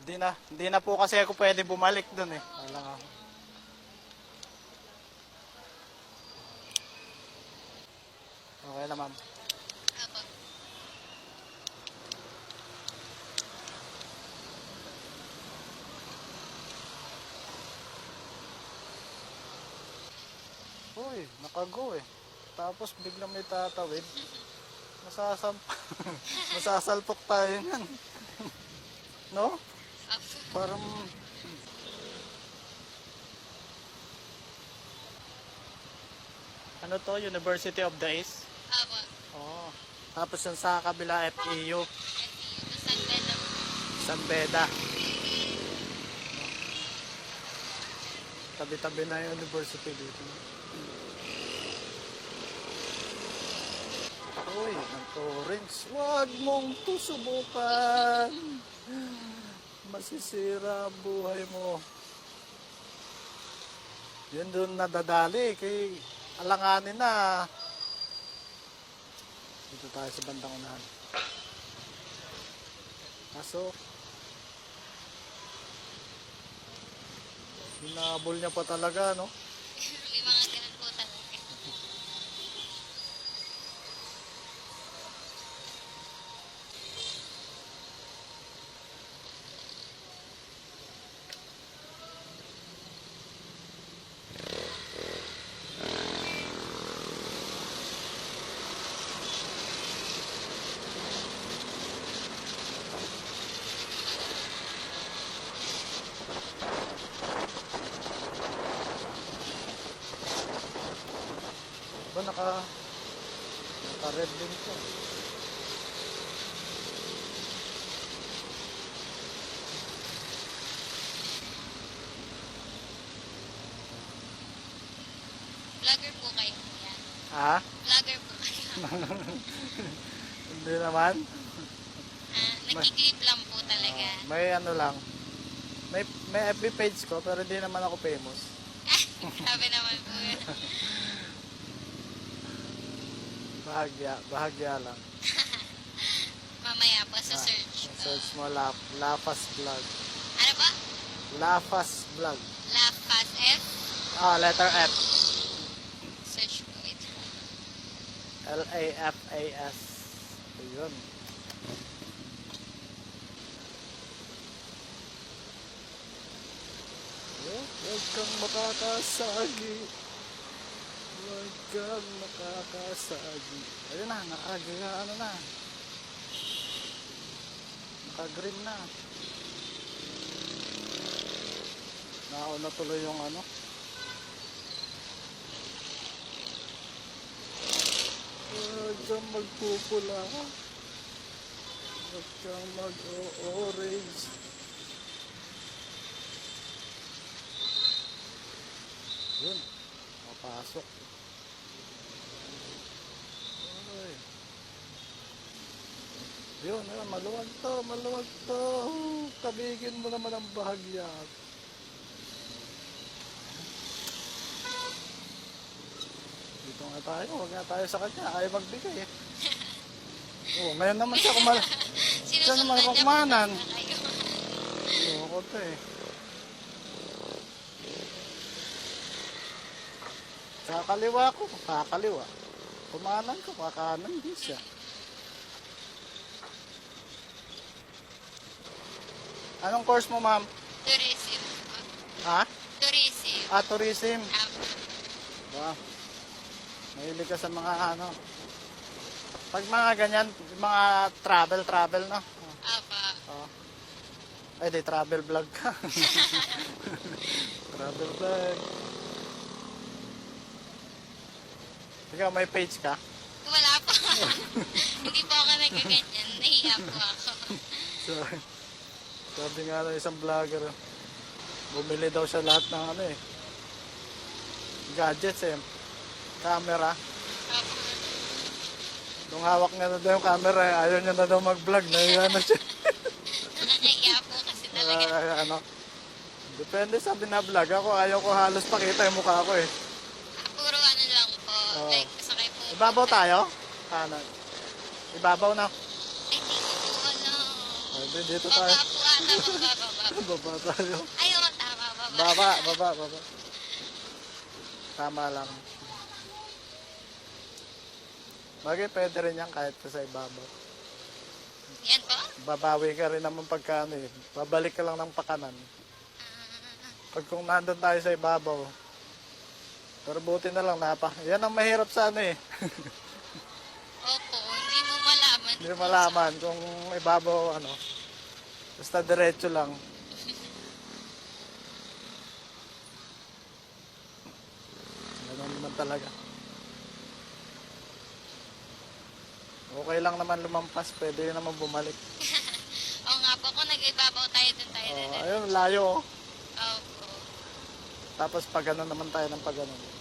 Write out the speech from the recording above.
Hindi na, hindi na po kasi ako pwede bumalik dun eh. Wala nga. Okay na ma'am. Uy, nakago eh. Tapos biglang may tatawid. Masasamp Masasalpok tayo yan. no? Parang... Ano to? University of the East? Apo. Oo. Tapos yung sa kabila, FEU, FEU. San Beda. San Beda. Tabi-tabi na yung university dito. Uy, ng torrents. Huwag mong tusubukan. Masisira ang buhay mo. Yun doon nadadali kay alanganin na. Dito tayo sa bandang unahan. Pasok. Hinabol niya pa talaga, no? Ba naka naka red din to. Vlogger po kayo. Yan. Ha? Vlogger po kayo. Hindi naman. Ah, nagkiklip lang po talaga. Ah, may ano lang. May may FB page ko pero hindi naman ako famous. Sabi naman po yun. Bahagya, bahagya lang. Mamaya po sa Ah, search ko. Search mo Laf, Lafas Vlog. Ano ba? Lafas Vlog. Lafas F. Ah, letter F. Search ko ito. L-A-F-A-S. Ayun. Oh, Huwag kang makakasagi. Kang makakasagi. Ayun na, naka, ano na. Naka-green na. Nauna tuloy yung ano. Huwag kang magpupula. Huwag kang mag-orange. Yun. Mapasok. Ay. Yun, yun, maluwag to, maluwag to. Tabigin mo naman ang bahagya. Dito nga tayo, huwag nga tayo sa kanya. Ayaw magbigay eh. Oo, ngayon naman siya kumal... Siya naman kumanan. Oo, ko to eh. Kakaliwa ko, kakaliwa. Kumanan ko, kakanan din siya. Anong course mo, ma'am? Tourism. Ha? Tourism. Ah, tourism. Apo. Wow. Mahilig ka sa mga ano. Pag mga ganyan, mga travel, travel, no? Apo. Oh. Ay, di travel vlog ka. travel vlog. Ikaw, may page ka? Wala po. Hindi po ako nagaganyan. Nahiya po ako. So, sabi nga ng isang vlogger, bumili daw siya lahat ng ano eh, gadgets eh, camera. Apo. Nung hawak niya na daw yung camera, eh, ayaw niya na daw mag-vlog, nahiya na siya. Nakakahiya po kasi talaga. Ay, ano, depende sa binablog. Ako, ayaw ko halos pakita yung mukha ko eh. Puro ano lang po. Oo. Like, sakay po. Ibabaw tayo? Ano? Ibabaw na. Ay, hindi ko po alam. Hindi, Kasi dito tayo. Baba tayo. Ay, oo, tama, baba. Baba, baba, baba. Tama lang. Bagay, pwede rin yan kahit sa ibabaw. Yan po? Babawi ka rin naman pagka ano eh. Babalik ka lang ng pakanan. Ah, Pag kung nandun tayo sa ibabaw. Pero buti na lang napa. Yan ang mahirap sa ano eh. opo, hindi mo malaman. Hindi mo malaman kung ibabaw ano. Basta diretso lang. Ganun naman talaga. Okay lang naman lumampas, pwede naman bumalik. Oo nga po, kung nag-ibabaw tayo, dun tayo Oh, ayun, layo. oh. Opo. Tapos pag naman tayo ng pag ganun.